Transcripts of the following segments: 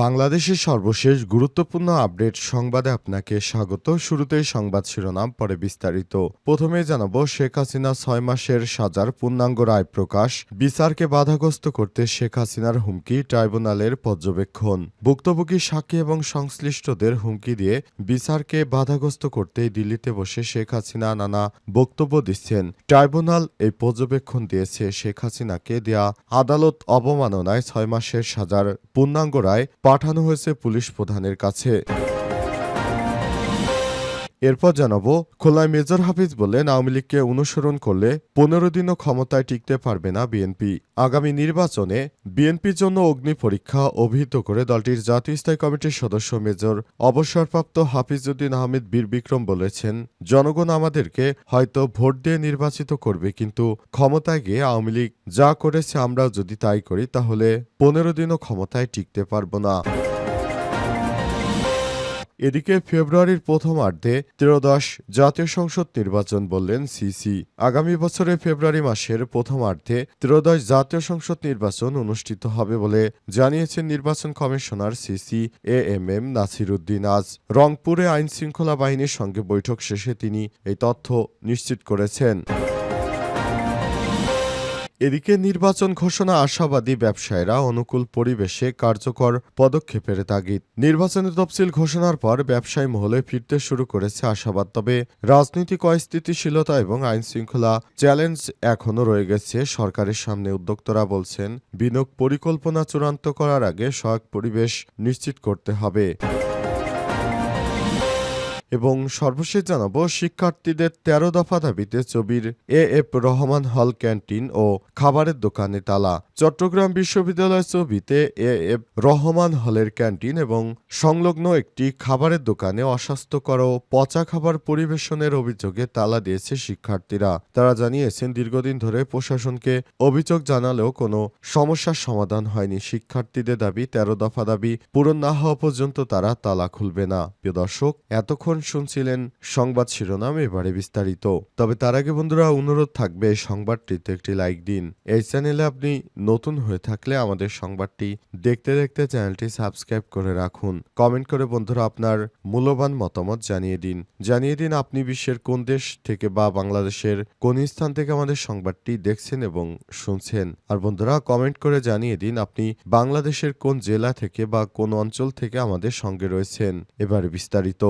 বাংলাদেশের সর্বশেষ গুরুত্বপূর্ণ আপডেট সংবাদে আপনাকে স্বাগত। শুরুতেই সংবাদ শিরোনাম, পরে বিস্তারিত। প্রথমে জানাব, শেখ হাসিনা ছয় মাসের সাজার পূর্ণাঙ্গ রায় প্রকাশ। বিচারকে বাধাগ্রস্ত করতে শেখ হাসিনার হুমকি ট্রাইব্যুনালের পর্যবেক্ষণ। ভুক্তভোগী সাক্ষী এবং সংশ্লিষ্টদের হুমকি দিয়ে বিচারকে বাধাগ্রস্ত করতেই দিল্লিতে বসে শেখ হাসিনা নানা বক্তব্য দিচ্ছেন। ট্রাইব্যুনাল এই পর্যবেক্ষণ দিয়েছে, শেখ হাসিনাকে দেয়া আদালত অবমাননায় ছয় মাসের সাজার পূর্ণাঙ্গ রায় পাঠানো হয়েছে পুলিশ প্রধানের কাছে। এরপর জানাব, খোলায় মেজর হাফিজ বললেন, আওয়ামী লীগকে অনুসরণ করলে পনেরো দিনও ক্ষমতায় টিকতে পারবে না বিএনপি। আগামী নির্বাচনে বিএনপির জন্য অগ্নি পরীক্ষা অভিহিত করে দলটির জাতীয় স্থায়ী কমিটির সদস্য মেজর অবসরপ্রাপ্ত হাফিজউদ্দিন আহমেদ বীর বিক্রম বলেছেন, জনগণ আমাদেরকে হয়তো ভোট দিয়ে নির্বাচিত করবে, কিন্তু ক্ষমতায় গিয়ে আওয়ামী লীগ যা করেছে আমরাও যদি তাই করি, তাহলে পনেরো দিনও ক্ষমতায় টিকতে পারব না। এদিকে ফেব্রুয়ারির প্রথমার্ধে ত্রয়োদশ জাতীয় সংসদ নির্বাচন বললেন সিসি। আগামী বছরের ফেব্রুয়ারি মাসের প্রথমার্ধে ত্রয়োদশ জাতীয় সংসদ নির্বাচন অনুষ্ঠিত হবে বলে জানিয়েছেন নির্বাচন commissioner CC A M M Nasiruddin আজ। রংপুরে আইন শৃঙ্খলা বাহিনীর সঙ্গে বৈঠক শেষে তিনি এই তথ্য নিশ্চিত করেছেন। এদিকে নির্বাচন ঘোষণা আশাবাদী ব্যবসায়ীরা অনুকূল পরিবেশে কার্যকর পদক্ষেপের তাগিদ। নির্বাচনের তফসিল ঘোষণার পর ব্যবসায়ী মহলে ফিরতে শুরু করেছে আশাবাদ, তবে রাজনৈতিক অস্থিতিশীলতা এবং আইন শৃঙ্খলা চ্যালেঞ্জ এখনও রয়ে গেছে। সরকারের সামনে উদ্যোক্তরা বলছেন, বিনিয়োগ পরিকল্পনা চূড়ান্ত করার আগে সহায়ক পরিবেশ নিশ্চিত করতে হবে। এবং সর্বশেষ জানাব, শিক্ষার্থীদের তেরো দফা দাবিতে ছবির এ এফ রহমান হল ক্যান্টিন ও খাবারের দোকানে তালা। চট্টগ্রাম বিশ্ববিদ্যালয় ছবিতে এ এফ রহমান হলের ক্যান্টিন এবং সংলগ্ন একটি খাবারের দোকানে অস্বাস্থ্যকর ও পচা খাবার পরিবেশনের অভিযোগে তালা দিয়েছে শিক্ষার্থীরা। তারা জানিয়েছেন, দীর্ঘদিন ধরে প্রশাসনকে অভিযোগ জানালেও কোনো সমস্যার সমাধান হয়নি। শিক্ষার্থীদের দাবি, তেরো দফা দাবি পূরণ না হওয়া পর্যন্ত তারা তালা খুলবে না। প্রিয় দর্শক, এতক্ষণ শুনছিলেন সংবাদ শিরোনাম এবারে বিস্তারিত। তবে তার আগে বন্ধুরা অনুরোধ থাকবে সংবাদটিতে একটি লাইক দিন। এই চ্যানেলে আপনি নতুন হয়ে থাকলে আমাদের সংবাদটি দেখতে দেখতে চ্যানেলটি সাবস্ক্রাইব করে রাখুন। কমেন্ট করে বন্ধুরা আপনার মূল্যবান মতামত জানিয়ে দিন। জানিয়ে দিন আপনি বিশ্বের কোন দেশ থেকে বা বাংলাদেশের কোন স্থান থেকে আমাদের সংবাদটি দেখছেন এবং শুনছেন। আর বন্ধুরা কমেন্ট করে জানিয়ে দিন আপনি বাংলাদেশের কোন জেলা থেকে বা কোন অঞ্চল থেকে আমাদের সঙ্গে রয়েছেন। এবারে বিস্তারিত।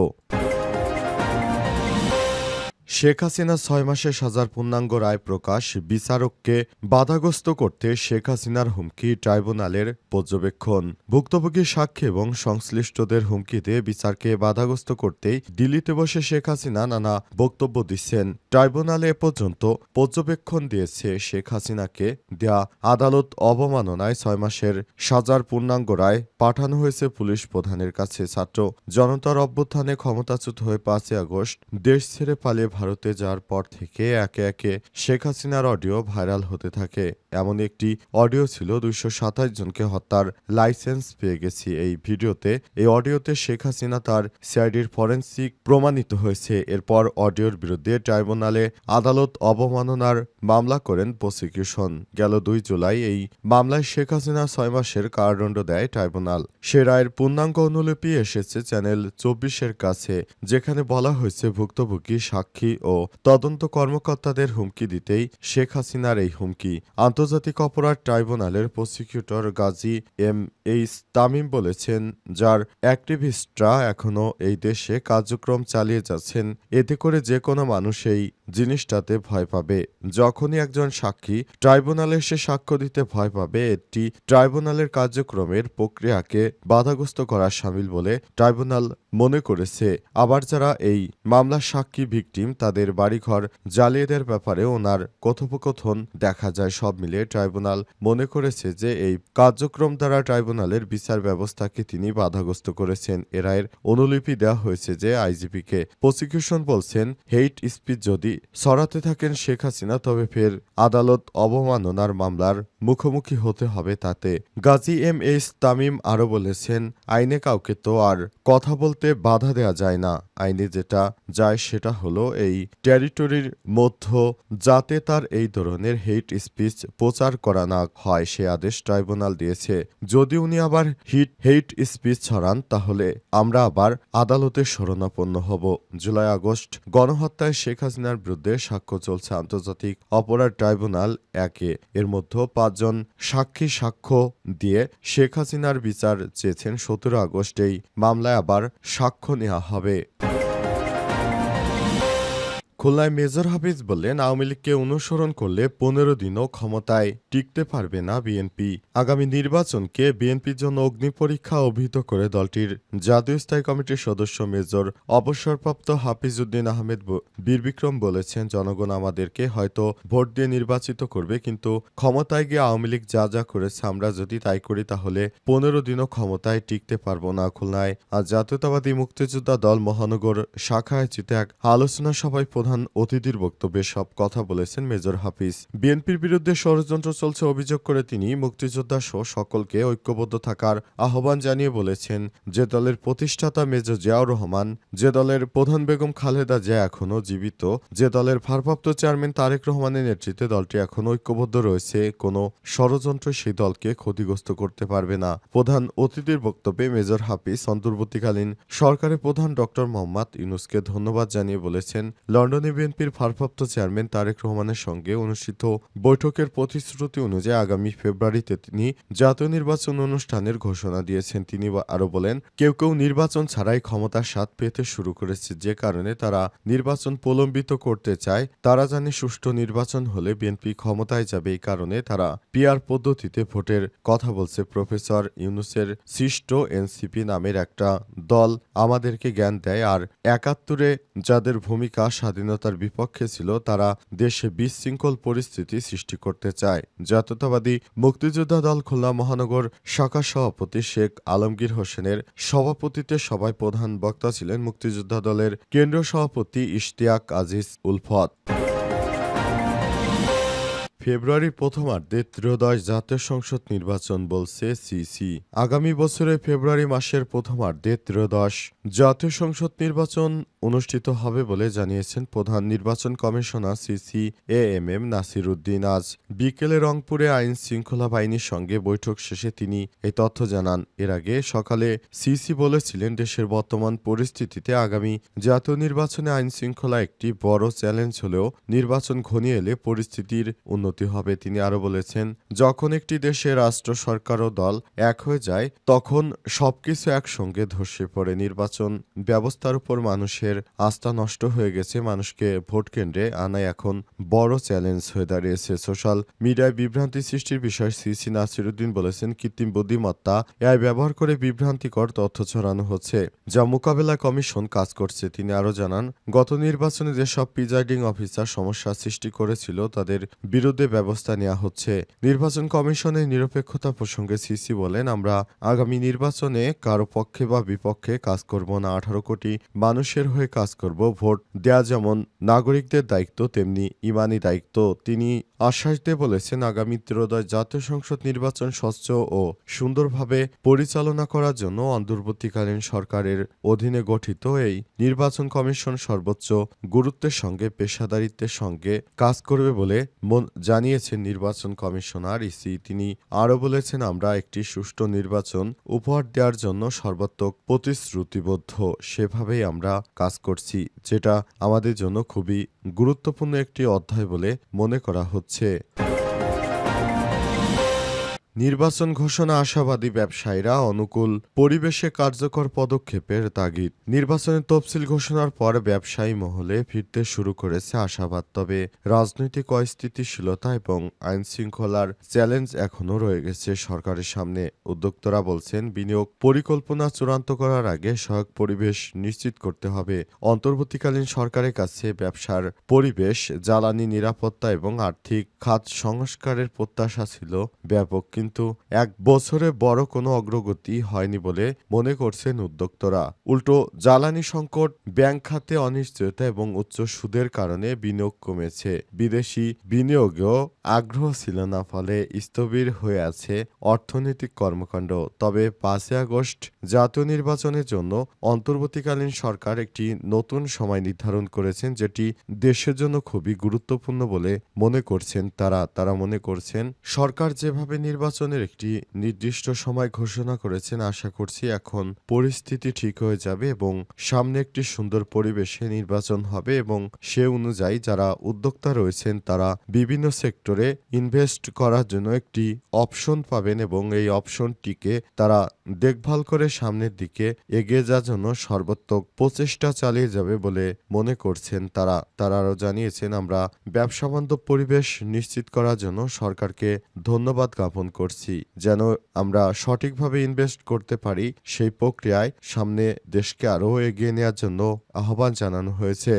শেখ হাসিনা ছয় মাসে সাজার পূর্ণাঙ্গ রায় প্রকাশ বিচারককে বাধাগ্রস্ত করতে শেখ হাসিনার হুমকি ট্রাইব্যুনালের পর্যবেক্ষণ। ভুক্তভোগী সাক্ষী এবং সংশ্লিষ্টদের হুমকিতে বিচারকে বাধাগ্রস্ত করতেই দিল্লিতে বসে শেখ হাসিনা নানা বক্তব্য দিচ্ছেন। ট্রাইব্যুনালে এ পর্যন্ত পর্যবেক্ষণ দিয়েছে শেখ হাসিনাকে। দেয়া আদালত অবমাননায় ছয় মাসের সাজার পূর্ণাঙ্গ রায় পাঠানো হয়েছে পুলিশ প্রধানের কাছে। ছাত্র জনতার অভ্যুত্থানে ক্ষমতাচ্যুত হয়ে পাঁচই আগস্ট দেশ ছেড়ে পালিয়ে ভারতে যাওয়ার পর থেকে একে একে শেখ হাসিনার অডিও ভাইরাল হতে থাকে। এমন একটি অডিও ছিল দুইশো সাতাশ জনকে হত্যার লাইসেন্স পেয়ে গেছি এই ভিডিওতে। এই অডিওতে শেখ হাসিনা তার সিআইডির ফরেন্সিক প্রমাণিত হয়েছে। এরপর অডিওর বিরুদ্ধে ট্রাইব্যুনালে আদালত অবমাননার মামলা করেন প্রসিকিউশন। গেল দুই জুলাই এই মামলায় শেখ হাসিনা ছয় মাসের কারাদণ্ড দেয় ট্রাইব্যুনাল। সে রায়ের পূর্ণাঙ্গ অনুলিপি এসেছে চ্যানেল চব্বিশের কাছে, যেখানে বলা হয়েছে ভুক্তভোগী সাক্ষী ও তদন্ত কর্মকর্তাদের হুমকি দিতেই শেখ হাসিনার এই হুমকি। আন্তর্জাতিক অপরাধ ট্রাইব্যুনালের prosecutor Gazi M H Tamim বলেছেন, যার অ্যাক্টিভিস্টরা এখনও এই দেশে কার্যক্রম চালিয়ে যাচ্ছেন, এতে করে যে কোনো মানুষ এই জিনিসটাতে ভয় পাবে। যখনই একজন সাক্ষী ট্রাইব্যুনালে এসে সাক্ষ্য দিতে ভয় পাবে, এটি ট্রাইব্যুনালের কার্যক্রমের প্রক্রিয়াকে বাধাগ্রস্ত করা সামিল বলে ট্রাইব্যুনাল মনে করেছে। আবার যারা এই মামলার সাক্ষী ভিকটিম, তাদের বাড়িঘর জ্বালিয়ে দেওয়ার ব্যাপারে ওনার কথোপকথন দেখা যায়। সব মিলিয়ে ট্রাইব্যুনাল মনে করেছে যে, এই কার্যক্রম দ্বারা ট্রাইব্যুনালের বিচার ব্যবস্থাকে তিনি বাধাগ্রস্ত করেছেন। এ রায়ের অনুলিপি দেওয়া হয়েছে যে, আইজিপিকে প্রসিকিউশন বলছেন, হেইট স্পিচ যদি সরাতে থাকেন শেখ হাসিনা, তবে ফের আদালত অবমাননার মামলার মুখোমুখি হতে হবে তাতে। গাজী এম এস তামিম আরও বলেছেন, আইনে কাউকে তো আর কথা বলতে বাধা দেয়া যায় না। আইনে যেটা যায় সেটা হলো এই টেরিটরির মধ্য যাতে তার এই ধরনের হেইট স্পিচ প্রচার করা না হয়, সে আদেশ ট্রাইব্যুনাল দিয়েছে। যদি উনি আবার হিট, হেইট স্পিচ ছড়ান, তাহলে আমরা আবার আদালতে শরণাপন্ন হব। জুলাই আগস্ট, গণহত্যায় শেখ হাসিনার বিরুদ্ধে সাক্ষ্য চলছে আন্তর্জাতিক অপরাধ ট্রাইব্যুনাল একে। এর মধ্যে পাঁচজন সাক্ষী সাক্ষ্য দিয়ে শেখ হাসিনার বিচার চেয়েছেন সতেরো আগস্টেই। মামলায় আবার সাক্ষ্য নেওয়া হবে। খুলনায় মেজর হাফিজ বললেন, আওয়ামী লীগকে অনুসরণ করলে পনেরো দিনও ক্ষমতায় টিকতে পারবে না বিএনপি। আগামী নির্বাচনকে বিএনপির জন্য অগ্নি পরীক্ষা অভিহিত করে দলটির জাতীয় স্থায়ী কমিটির সদস্য মেজর অবসরপ্রাপ্ত হাফিজ উদ্দিন আহমেদ বীরবিক্রম বলেছেন, জনগণ আমাদেরকে হয়তো ভোট দিয়ে নির্বাচিত করবে, কিন্তু ক্ষমতায় গিয়ে আওয়ামী লীগ যা যা করেছে আমরা যদি তাই করি, তাহলে পনেরো দিনও ক্ষমতায় টিকতে পারব না খুলনায়। আর জাতীয়তাবাদী মুক্তিযোদ্ধা দল মহানগর শাখা আয়োজিত এক আলোচনা সভায় প্রধান অতিথির বক্তব্যে সব কথা বলেছেন মেজর হাফিজ। বিএনপির বিরুদ্ধে ষড়যন্ত্র চলছে অভিযোগ করে তিনি মুক্তিযোদ্ধা সহ সকলকে ঐক্যবদ্ধ থাকার আহ্বান জানিয়ে বলেছেন, যে দলের প্রতিষ্ঠাতা মেজর জিয়াউর রহমান, যে দলের প্রধান বেগম খালেদা জিয়া এখনও জীবিত, যে দলের ভারপ্রাপ্ত চেয়ারম্যান তারেক রহমানের নেতৃত্বে দলটি এখন ঐক্যবদ্ধ রয়েছে, কোনো ষড়যন্ত্র সেই দলকে ক্ষতিগ্রস্ত করতে পারবে না। প্রধান অতিথির বক্তব্যে মেজর হাফিজ অন্তর্বর্তীকালীন সরকারের প্রধান ডক্টর মোহাম্মদ ইউনুসকে ধন্যবাদ জানিয়ে বলেছেন, লন্ডনে বিএনপির ভারপ্রাপ্ত চেয়ারম্যান তারেক রহমানের সঙ্গে অনুষ্ঠিত বৈঠকের প্রতিশ্রুতি অনুযায়ী আগামী ফেব্রুয়ারিতে তিনি জাতীয় নির্বাচন অনুষ্ঠানের ঘোষণা দিয়েছেন। তিনি আরও বলেন, কেউ কেউ নির্বাচন ছাড়াই ক্ষমতার স্বাদ পেতে শুরু করেছে। যে কারণে তারা নির্বাচন প্রলম্বিত করতে চায়, তারা জানে সুষ্ঠু নির্বাচন হলে বিএনপি ক্ষমতায় যাবে। এই কারণে তারা পিআর পদ্ধতিতে ভোটের কথা বলছে। প্রফেসর ইউনুসের সৃষ্ট এনসিপি নামের একটা দল আমাদেরকে জ্ঞান দেয়, আর একাত্তরে যাদের ভূমিকা স্বাধীনতার বিপক্ষে ছিল, তারা দেশে বিশৃঙ্খল পরিস্থিতি সৃষ্টি করতে চায়। জাতীয়তাবাদী মুক্তিযোদ্ধা দল খুলনা মহানগর শাখা সভাপতি শেখ আলমগীর হোসেনের সভাপতিত্বে সভায় প্রধান বক্তা ছিলেন মুক্তিযোদ্ধা দলের কেন্দ্রীয় সভাপতি ইশতিয়াক আজিজ উলফত। ফেব্রুয়ারির প্রথমার্ধে ত্রয়োদশ জাতীয় সংসদ নির্বাচন বলছে সিসি আগামী বছরের ফেব্রুয়ারি মাসের প্রথমার্ধে ত্রয়োদশ জাতীয় সংসদ নির্বাচন অনুষ্ঠিত হবে বলে জানিয়েছেন প্রধান নির্বাচন commissioner CC A M M Nasir Uddin আজ বিকেলে রংপুরে আইন শৃঙ্খলা বাহিনীর সঙ্গে বৈঠক শেষে তিনি এই তথ্য জানান। এর আগে সকালে সিসি বলেছিলেন, দেশের বর্তমান পরিস্থিতিতে আগামী জাতীয় নির্বাচনে আইন শৃঙ্খলা একটি বড় চ্যালেঞ্জ হলেও নির্বাচন ঘনিয়ে এলে পরিস্থিতির উন্নতি হবে, তিনি আরও বলেছেন, যখন একটি দেশের রাষ্ট্র, সরকার ও দল এক হয়ে যায়, তখন সবকিছু একসঙ্গে ধসে পড়ে। নির্বাচন ব্যবস্থার উপর মানুষের আস্থা নষ্ট হয়ে গেছে, মানুষকে ভোট কেন্দ্রে আনা এখন বড় চ্যালেঞ্জ হয়ে দাঁড়িয়েছে। সোশ্যাল মিডিয়ায় বিভ্রান্তি সৃষ্টির বিষয়ে সিসি নাসিরুদ্দিন বলেছেন, কৃত্রিম বুদ্ধিমত্তা, এআই ব্যবহার করে বিভ্রান্তিকর তথ্য ছড়ানো হচ্ছে, যা মোকাবেলা কমিশন কাজ করছে। তিনি আরও জানান, গত নির্বাচনে যেসব প্রিজাইডিং অফিসার সমস্যা সৃষ্টি করেছিল, তাদের বিরুদ্ধে ব্যবস্থা নেওয়া হচ্ছে। নির্বাচন কমিশনের নিরপেক্ষতা প্রসঙ্গে সিসি বলেন, আমরা আগামী নির্বাচনে কারও পক্ষে বা বিপক্ষে কাজ করব না। আঠারো কোটি মানুষের হয়ে কাজ করব। ভোট দেয়া যেমন নাগরিকদের দায়িত্ব, তেমনি ইমানি দায়িত্ব। তিনি আশ্বাস দিয়ে বলেছেন, আগামী ত্রয়োদশ জাতীয় সংসদ নির্বাচন স্বচ্ছ ও সুন্দরভাবে পরিচালনা করার জন্য অন্তর্বর্তীকালীন সরকারের অধীনে গঠিত এই নির্বাচন কমিশন সর্বোচ্চ গুরুত্বের সঙ্গে, পেশাদারিত্বের সঙ্গে কাজ করবে বলে জানিয়েছেন নির্বাচন কমিশনার ইসি। তিনি আরও বলেছেন, আমরা একটি সুষ্ঠু নির্বাচন উপহার দেওয়ার জন্য সর্বাত্মক প্রতিশ্রুতিবদ্ধ। সেভাবেই আমরা কাজ করছি, যেটা আমাদের জন্য খুবই গুরুত্বপূর্ণ একটি অধ্যায় বলে মনে করা হচ্ছে। છે. নির্বাচন ঘোষণা আশাবাদী ব্যবসায়ীরা অনুকূল পরিবেশে কার্যকর পদক্ষেপের তাগিদ। নির্বাচনের তফসিল ঘোষণার পর ব্যবসায়ী মহলে ফিরতে শুরু করেছে আশাবাদ, তবে রাজনৈতিক অস্থিতিশীলতা এবং আইন শৃঙ্খলার চ্যালেঞ্জ এখনও রয়ে গেছে সরকারের সামনে। উদ্যোক্তারা বলছেন, বিনিয়োগ পরিকল্পনা চূড়ান্ত করার আগে সহায়ক পরিবেশ নিশ্চিত করতে হবে। অন্তর্বর্তীকালীন সরকারের কাছে ব্যবসার পরিবেশ, জ্বালানি নিরাপত্তা এবং আর্থিক খাত সংস্কারের প্রত্যাশা ছিল ব্যাপক কিন্তু এক বছরে বড় কোনো অগ্রগতি হয়নি বলে মনে করছেন উদ্যোক্তরা। উল্টো, জ্বালানি সংকট ব্যাংক খাতে অনিশ্চয়তা এবং উচ্চ সুদের কারণে বিনিয়োগ কমেছে। বিদেশি বিনিয়োগেও আগ্রহ ছিল না ফলে স্থবির হয়ে আছে অর্থনৈতিক কর্মকাণ্ড। তবে পাঁচই আগস্ট জাতীয় নির্বাচনের জন্য অন্তর্বর্তীকালীন সরকার একটি নতুন সময় নির্ধারণ করেছেন, যেটি দেশের জন্য খুবই গুরুত্বপূর্ণ বলে মনে করছেন তারা। তারা মনে করছেন, সরকার যেভাবে নির্বাচনের একটি নির্দিষ্ট সময় ঘোষণা করেছেন আশা করছি এখন পরিস্থিতি ঠিক হয়ে যাবে এবং সামনে একটি সুন্দর পরিবেশে নির্বাচন হবে এবং সে অনুযায়ী যারা উদ্যোক্তা রয়েছেন তারা বিভিন্ন সেক্টরে ইনভেস্ট করার জন্য একটি অপশন পাবেন এবং এই অপশনটিকে তারা দেখভাল করে সামনের দিকে এগিয়ে যাওয়ার জন্য সর্বাত্মক প্রচেষ্টা চালিয়ে যাবে বলে মনে করছেন তারা। তারা আরও জানিয়েছেন, আমরা ব্যবসা বান্ধব পরিবেশ নিশ্চিত করার জন্য সরকারকে ধন্যবাদ জ্ঞাপন করছি, যেন আমরা সঠিকভাবে ইনভেস্ট করতে পারি সেই প্রক্রিয়ায় সামনে দেশকে আরও এগিয়ে নেওয়ার জন্য আহ্বান জানানো হয়েছে।